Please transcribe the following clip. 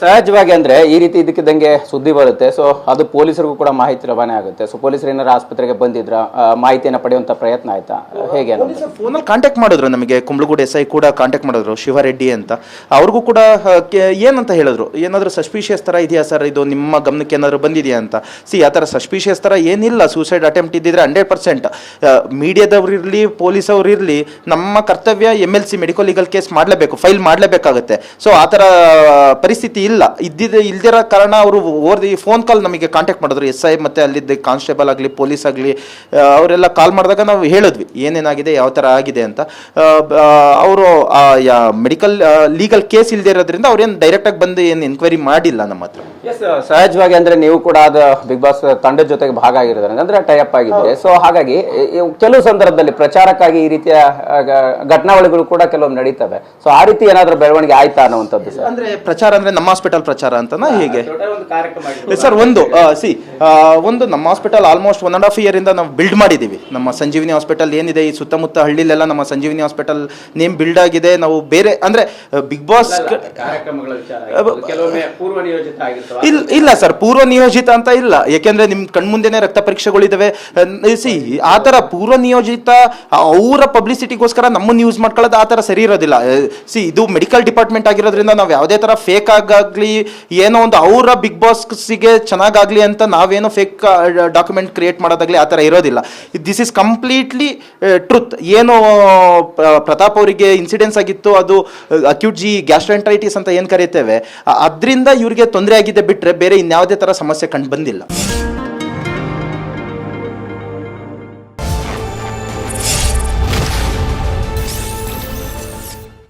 ಸಹಜವಾಗಿ ಅಂದ್ರೆ ಈ ರೀತಿ ಇದಕ್ಕಿದ್ದಂಗೆ ಸುದ್ದಿ ಬರುತ್ತೆ. ಸೊ ಅದು ಪೊಲೀಸರಿಗೂ ಕೂಡ ಮಾಹಿತಿ ರವಾನೆ ಆಗುತ್ತೆ. ಸೊ ಪೊಲೀಸರು ಏನಾರ ಆಸ್ಪತ್ರೆಗೆ ಬಂದಿದ್ರ ಮಾಹಿತಿಯನ್ನ ಪಡೆಯುವಂತ ಪ್ರಯತ್ನ ಆಯ್ತಾ? ಹೇಗೆ ಫೋನಲ್ಲಿ ಕಾಂಟ್ಯಾಕ್ಟ್ ಮಾಡಿದ್ರು ನಮಗೆ. ಕುಂಬ್ಳಗೂಡು ಎಸ್ ಐ ಕೂಡ ಕಾಂಟ್ಯಾಕ್ಟ್ ಮಾಡಿದ್ರು, ಶಿವರೆಡ್ಡಿ ಅಂತ. ಅವ್ರಿಗೂ ಕೂಡ ಏನಂತ ಹೇಳಿದ್ರು? ಏನಾದರೂ ಸಸ್ಪಿಷಿಯಸ್ ತರ ಇದೆಯಾ ಸರ್ ಇದು ನಿಮ್ಮ ಗಮನಕ್ಕೆ ಏನಾದರೂ ಬಂದಿದೆಯಾ ಅಂತ? ಸಿ ಆ ಥರ ಸಸ್ಪಿಷಿಯಸ್ ಥರ ಏನಿಲ್ಲ. ಸೂಸೈಡ್ ಅಟೆಂಪ್ಟ್ ಇದ್ದಿದ್ರೆ ಹಂಡ್ರೆಡ್ ಪರ್ಸೆಂಟ್ ಮೀಡಿಯಾದವ್ರು ಇರಲಿ ಪೊಲೀಸ್ ಅವ್ರು ಇರಲಿ, ನಮ್ಮ ಕರ್ತವ್ಯ M L C medical legal case ಮಾಡಲೇಬೇಕು ಫೈಲ್ ಮಾಡಲೇಬೇಕಾಗುತ್ತೆ. ಸೊ ಆ ಥರ ಪರಿಸ್ಥಿತಿ ಇಲ್ಲ. ಇದ್ದಿದ್ದ ಇಲ್ದಿರೋ ಕಾರಣ ಅವರು ಓದಿ ಫೋನ್ ಕಾಲ್ ನಮಗೆ ಕಾಂಟ್ಯಾಕ್ಟ್ ಮಾಡಿದ್ರು. ಎಸ್ ಐ ಮತ್ತು ಅಲ್ಲಿದ್ದ ಕಾನ್ಸ್ಟೇಬಲ್ ಆಗಲಿ ಪೊಲೀಸ್ ಆಗಲಿ ಅವರೆಲ್ಲ ಕಾಲ್ ಮಾಡಿದಾಗ ನಾವು ಹೇಳಿದ್ವಿ ಏನೇನಾಗಿದೆ ಯಾವ ಥರ ಆಗಿದೆ ಅಂತ. ಅವರು ಮೆಡಿಕಲ್ ಲೀಗಲ್ ಕೇಸ್ ಇಲ್ಲದೆ ಇರೋದ್ರಿಂದ ಅವ್ರೇನು ಡೈರೆಕ್ಟಾಗಿ ಬಂದು ಏನು ಎನ್ಕ್ವೈರಿ ಮಾಡಿಲ್ಲ ನಮ್ಮ ಹತ್ರ. ಎಸ್ ಸಹಜವಾಗಿ ಅಂದ್ರೆ ನೀವು ಕೂಡ ಅದು ಬಿಗ್ ಬಾಸ್ ತಂಡದ ಜೊತೆಗೆ ಭಾಗ ಆಗಿರೋದ್ರಿಂದ ಅಂದ್ರೆ ಟೈಅಪ್ ಆಗಿದೆ ಸೊ ಹಾಗಾಗಿ ಕೆಲವು ಸಂದರ್ಭದಲ್ಲಿ ಪ್ರಚಾರಕ್ಕಾಗಿ ಈ ರೀತಿಯ ಘಟನಾವಳಿಗಳು ಕೂಡ ಕೆಲವೊಮ್ಮೆ ನಡೀತವೆ. ಸೊ ಆ ರೀತಿ ಏನಾದರೂ ಬೆಳವಣಿಗೆ ಆಯ್ತಾ ಅನ್ನುವಂಥದ್ದು ಅಂದ್ರೆ ಪ್ರಚಾರ ಅಂದ್ರೆ ನಮ್ಮ ಹಾಸ್ಪಿಟಲ್ ಪ್ರಚಾರ ಅಂತನಾ ಹೇಗೆ? ಸರ್ ಒಂದು ಸಿ ಒಂದು ನಮ್ಮ hospital almost one and half year ಇಂದ ನಾವು ಬಿಲ್ಡ್ ಮಾಡಿದ್ದೀವಿ ನಮ್ಮ ಸಂಜೀವಿನಿ ಹಾಸ್ಪಿಟಲ್ ಏನಿದೆ ಈ ಸುತ್ತಮುತ್ತ ಹಳ್ಳಿಲೆಲ್ಲ ನಮ್ಮ ಸಂಜೀವಿನಿ ಹಾಸ್ಪಿಟಲ್ ನೇಮ್ ಬಿಲ್ಡ್ ಆಗಿದೆ. ನಾವು ಬೇರೆ ಅಂದ್ರೆ ಬಿಗ್ ಬಾಸ್ ಇಲ್ಲ ಸರ್ ಪೂರ್ವ ನಿಯೋಜಿತ ಅಂತ ಇಲ್ಲ. ಯಾಕೆಂದ್ರೆ ನಿಮ್ ಕಣ್ಮುಂದೆನೆ ರಕ್ತ ಪರೀಕ್ಷೆಗಳಿದಾವೆ ಸಿ ಆತರ ಪೂರ್ವ ನಿಯೋಜಿತ ಅವರ ಪಬ್ಲಿಸಿಟಿಗೋಸ್ಕರ ನಮ್ಮನ್ನು ಯೂಸ್ ಮಾಡ್ಕೊಳ್ಳೋದು ಆ ತರ ಸರಿ ಇರೋದಿಲ್ಲ. ಸಿ ಇದು ಮೆಡಿಕಲ್ ಡಿಪಾರ್ಟ್ಮೆಂಟ್ ಆಗಿರೋದ್ರಿಂದ ನಾವು ಯಾವುದೇ ತರ ಫೇಕ್ ಆಗಾಗ್ಲಿ ಏನೋ ಒಂದು ಅವರ ಬಿಗ್ ಬಾಸ್ಗೆ ಚೆನ್ನಾಗಾಗ್ಲಿ ಅಂತ ನಾವೇನೋ ಫೇಕ್ ಡಾಕ್ಯುಮೆಂಟ್ ಕ್ರಿಯೇಟ್ ಮಾಡೋದಾಗಲಿ ಆ ಥರ ಇರೋದಿಲ್ಲ. ದಿಸ್ ಇಸ್ ಕಂಪ್ಲೀಟ್ಲಿ ಟ್ರುತ್ ಏನು ಪ್ರತಾಪ್ ಅವರಿಗೆ ಇನ್ಸಿಡೆನ್ಸ್ ಆಗಿತ್ತು, ಅದು ಅಕ್ಯೂಟ್ ಜಿ ಗ್ಯಾಸ್ಟ್ರೆಂಟ್ರೈಟಿಸ್ ಅಂತ ಏನು ಕರೀತೇವೆ ಅದರಿಂದ ಇವರಿಗೆ ತೊಂದರೆ ಆಗಿದೆ ಬಿಟ್ಟರೆ ಬೇರೆ ಇನ್ಯಾವುದೇ ಥರ ಸಮಸ್ಯೆ ಕಂಡು ಬಂದಿಲ್ಲ.